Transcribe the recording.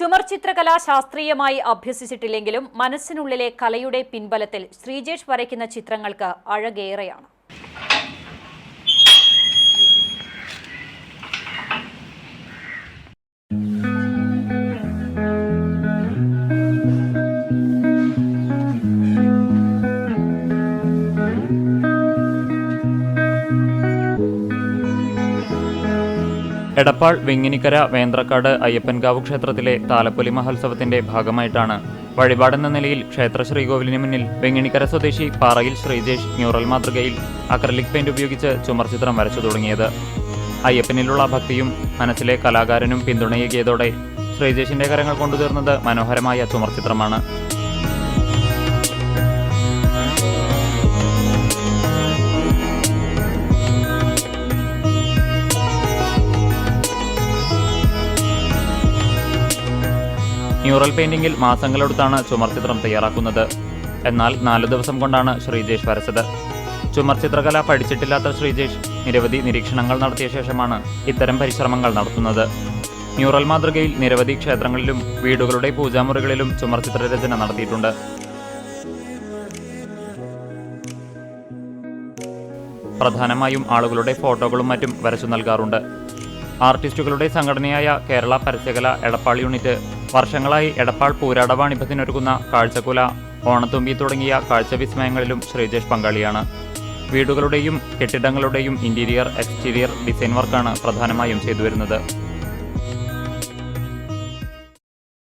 ചുമർ ചിത്രകല ശാസ്ത്രീയമായി അഭ്യസിച്ചിട്ടില്ലെങ്കിലും മനസ്സിനുള്ളിലെ കലയുടെ പിൻബലത്തിൽ ശ്രീജേഷ് വരയ്ക്കുന്ന ചിത്രങ്ങൾക്ക് അഴകേറെയാണ്. എടപ്പാൾ വെങ്ങിനിക്കര വേന്ത്രക്കാട് അയ്യപ്പൻകാവ് ക്ഷേത്രത്തിലെ താലപ്പൊലി മഹോത്സവത്തിന്റെ ഭാഗമായിട്ടാണ്. വഴിപാടെന്ന നിലയിൽ ക്ഷേത്ര ശ്രീകോവിലിന് മുന്നിൽ വെങ്ങിനിക്കര സ്വദേശി പാറയിൽ ശ്രീജേഷ് ന്യൂറൽ മാതൃകയിൽ അക്രലിക് പെയിന്റ് ഉപയോഗിച്ച് ചുമർചിത്രം വരച്ചു തുടങ്ങിയത്. അയ്യപ്പനിലുള്ള ഭക്തിയും മനസ്സിലെ കലാകാരനും പിന്തുണയേകിയതോടെ ശ്രീജേഷിന്റെ കരങ്ങൾ കൊണ്ടുതീർന്നത് മനോഹരമായ ചുമർ മ്യൂറൽ പെയിന്റിംഗിൽ മാസങ്ങളെടുത്താണ് ചുമർ ചിത്രം തയ്യാറാക്കുന്നത്. എന്നാൽ നാലു ദിവസം കൊണ്ടാണ് ശ്രീജേഷ് വരച്ചത്. ചുമർ ചിത്രകല പഠിച്ചിട്ടില്ലാത്ത ശ്രീജേഷ് നിരവധി നിരീക്ഷണങ്ങൾ നടത്തിയ ശേഷമാണ് ഇത്തരം പരിശ്രമങ്ങൾ നടത്തുന്നത്. മ്യൂറൽ മാതൃകയിൽ നിരവധി ക്ഷേത്രങ്ങളിലും വീടുകളുടെ പൂജാമുറികളിലും ചുമർ ചിത്രരചന നടത്തിയിട്ടുണ്ട്. പ്രധാനമായും ആളുകളുടെ ഫോട്ടോകളും മറ്റും വരച്ചു നൽകാറുണ്ട്. ആർട്ടിസ്റ്റുകളുടെ സംഘടനയായ കേരള പരസ്യകല എടപ്പാൾ യൂണിറ്റ് വർഷങ്ങളായി എടപ്പാൾ പൂരാട വാണിഭത്തിനൊരുക്കുന്ന കാഴ്ചക്കുല ഓണത്തുമ്പി തുടങ്ങിയ കാഴ്ചവിസ്മയങ്ങളിലും ശ്രീജേഷ് പങ്കാളിയാണ്. വീടുകളുടെയും കെട്ടിടങ്ങളുടെയും ഇന്റീരിയർ എക്സ്റ്റീരിയർ ഡിസൈൻ വർക്കാണ് പ്രധാനമായും ചെയ്തുവരുന്നത്.